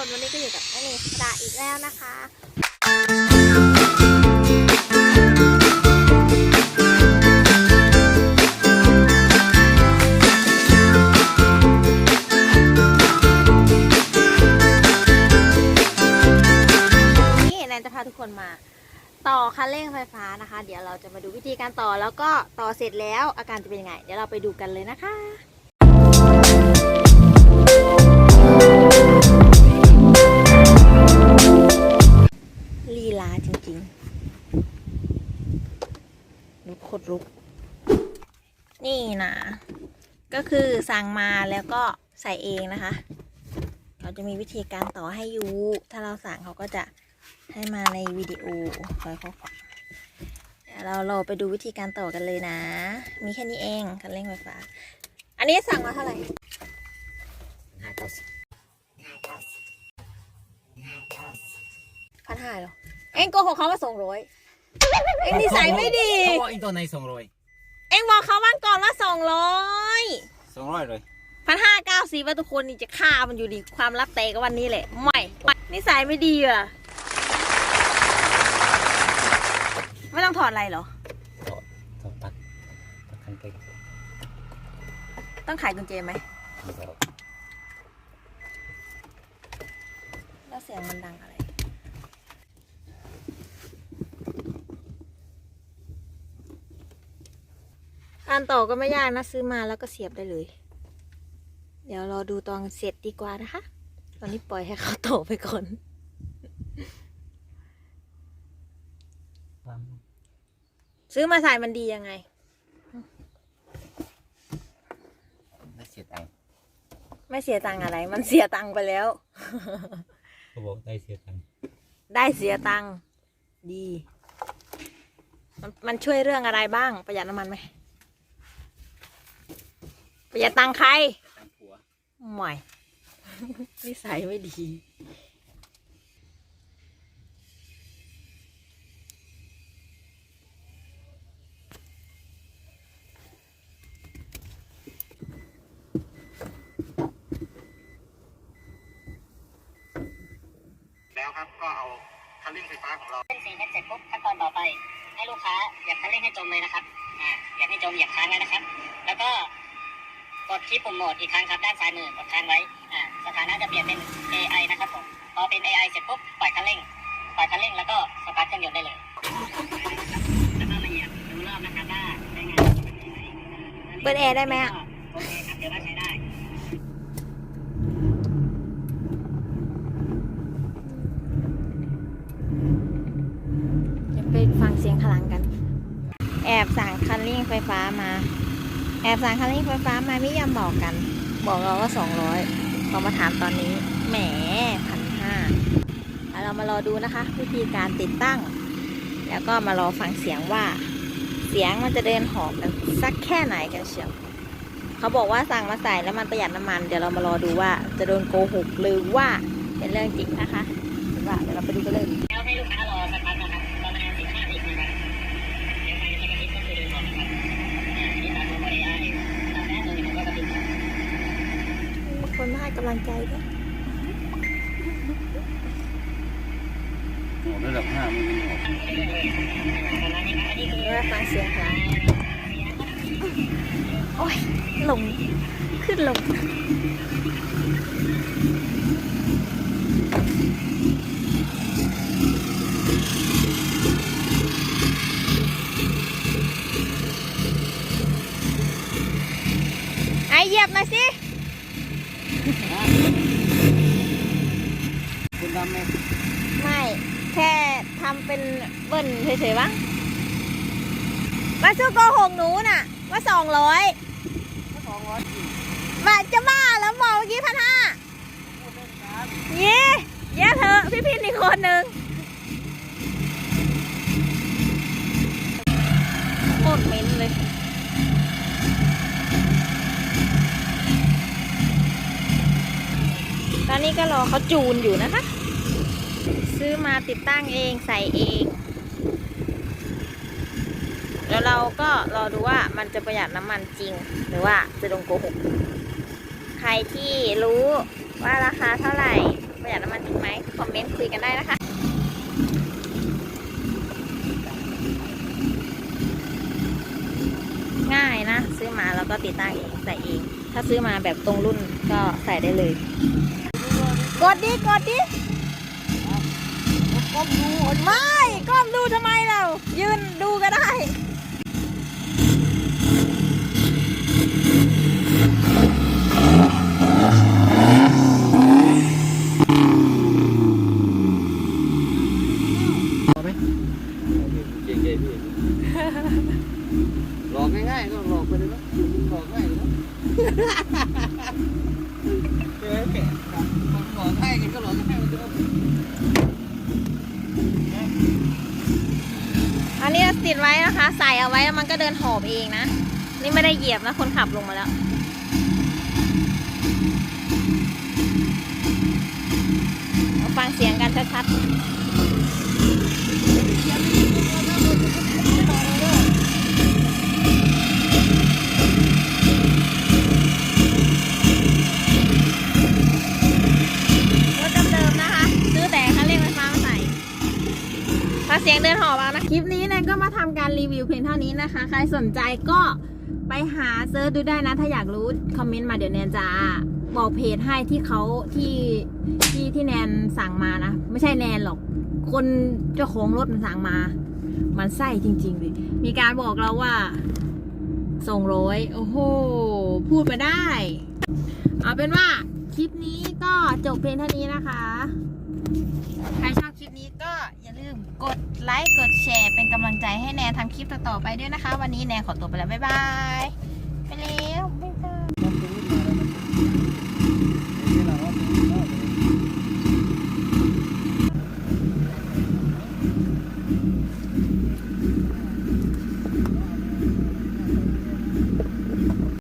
น วันนี้ก็อยู่กับแม่เนสดาอีกแล้วนะคะ นี่แนนจะพาทุกคนมา ต่อคันเร่งไฟฟ้านะคะ เดี๋ยวเราจะมาดูวิธีการต่อแล้วก็ต่อเสร็จแล้วอาการจะเป็นยังไง เดี๋ยวเราไปดูกันเลยนะคะลี นี่นะ ก็คือสั่งมาแล้วก็ใส่เองนะคะเขาจะมีวิธีการต่อให้อยู่ถ้าเราสั่งเขาก็จะให้มาในวิดีโอคอยข้อความเดี๋ยวเราเราไปดูวิธีการต่อกันเลยนะ มีแค่นี้เองคันเร่งไฟฟ้า อันนี้สั่งมาเท่าไหร่ห้าเก้าสิบพันห้าเหรอ เอ็งโกหกเขาว่าส่งร้อยเอ็งนิสัยไม่ดีเขาบอกอีกตัวในสองร้อย เอ็งบอกเขาวันก่อนว่าสองร้อยสองร้อยเลยพันห้าเก้าสิบว่าทุกคนนี่จะฆ่ามันอยู่ดีความลับเตะก็วันนี้แหละไม่ไม่นิสัยไม่ดีอะไม่ต้องถอดอะไรเหรอต่อต่อตัดตัดคันเก่งต้องขายกุญแจไหมไม่ต่อแล้วเสียงมันดังอะไร การต่อก็ไม่ยากนะ ซื้อมาแล้วก็เสียบได้เลย เดี๋ยวรอดูตอนเสร็จดีกว่านะคะ ตอนนี้ปล่อยให้เขาต่อไปก่อนความซื้อมาใส่มันดียังไงได้เสียตังค์ไม่เสียตังค์อะไร มันเสียตังค์ไปแล้ว เขาบอกได้เสียตังค์ได้เสียตังค์ดี มันมันช่วยเรื่องอะไรบ้าง ประหยัดน้ำมันไหม ประหยัดตังค์ใครตังค์ผัวใหม่นิสัยไม่ดี แล้วครับก็เอาคันเร่งไฟฟ้าของเรา เส้นสีเม็ดเสร็จปุ๊บขั้นตอนต่อไป ให้ลูกค้าเหยียบคันเร่งให้จมเลยนะครับ อ่าเหยียบให้จมเหยียบค้างไว้นะครับ แล้วก็ กดที่ปุ่มโหมดอีกครั้งครับด้านซ้ายมือกดค้างไว้อ่าสถานะจะเปลี่ยนเป็น AI นะครับผมพอเป็น AI เสร็จปุ๊บปล่อยคันเร่งปล่อยคันเร่งแล้วก็สตาร์ทเครื่องยนต์ได้เลยแล้วก็มาเหยียบดูรอบนะครับว่าใช้งานปกติไหมเปิดแอร์ได้ไหมอะ โอเคครับเดี๋ยวว่าใช้ได้ เดี๋ยวไปฟังเสียงพลังกัน แอบสั่งคันเร่งไฟฟ้ามา แอบสั่งคันเร่งไฟฟ้ามาไม่ยอมบอกกัน บอกเราว่าสองร้อยพอมาถามตอนนี้แหมพันห้าเรามารอดูนะคะ วิธีการติดตั้ง แล้วก็มารอฟังเสียงว่า เสียงมันจะเดินหอบกันสักแค่ไหนกันเชียวเขาบอกว่าสั่งมาใส่แล้วมันประหยัดน้ำมัน เดี๋ยวเรามารอดูว่าจะโดนโกหกหรือว่าเป็นเรื่องจริงนะคะว่าเดี๋ยวเราไปดูกันเลยแล้วให้ลูกค้ารอสักพักนะคะ กำลังใจด้วยระดับห้ามันออกแล้วฟังเสียงค่ะโอ้ยหลง ขึ้นหลงไอ้เหยียบมาสิ คุณทำไหมไม่แค่ทำเป็นเบิ้ลเฉยๆบ้างมาสู้โกหกหนูน่ะ ว่าสองร้อยสองร้อยมาจะบ้าแล้วบอกเมื่อกี้พันห้าเย่เย่เธอะพี่พินอีกคนหนึ่งโคตรเหม็นเลย ตอ นี้ก็รอเขาจูนอยู่นะคะ ซื้อมาติดตั้งเองใส่เอง แล้วเราก็รอดูว่ามันจะประหยัดน้ำมันจริง หรือว่าจะโดนโกหก ใครที่รู้ว่าราคาเท่าไหร่ประหยัดน้ำมันจริงไหมคอมเมนต์คุยกันได้นะคะง่ายนะ ซื้อมาแล้วก็ติดตั้งเองใส่เอง ถ้าซื้อมาแบบตรงรุ่นก็ใส่ได้เลย กดดิ กดดิ ก้มดูไม่ ก้มดูทำไมเรา ยืนดูก็ได้พอไหมเก่งๆพี่ หลอกง่ายๆก็หลอกไปเลยเนาะหลอกง่ายเลยเนาะเฮ้ยหลอกง่ายกันก็หลอกง่ายมันจะเอา อันนี้ ติดไว้นะคะ ใส่เอาไว้แล้วมันก็เดินหอบเองนะ นี่ไม่ได้เหยียบนะคนขับลงมาแล้ว ฟังเสียงกันชัดๆ เสียงเดินหอบเอานะ คลิปนี้นี่ยก็มาทำการรีวิวเพียงเท่านี้นะคะ ใครสนใจก็ไปหาเซิร์ชดูได้นะ ถ้าอยากรู้ คอมเมนต์มาเดี๋ยวแนนจะบอกเพจให้ที่เขาที่ที่ที่แนนสั่งมานะ ไม่ใช่แนนหรอก คนเจ้าของรถมันสั่งมา มันไส้จริงๆเลยมีการบอกเราว่าส่งร้อยโอ้โห พูดไปได้ เอาเป็นว่าคลิปนี้ก็จบเพียงเท่านี้นะคะ ใครชอบคลิปนี้ก็อย่าลืมกดไลค์กดแชร์เป็นกำลังใจให้แนนทำคลิปต่อๆไปด้วยนะคะ วันนี้แนนขอตัวไปแล้ว บ๊ายบาย ไปแล้ว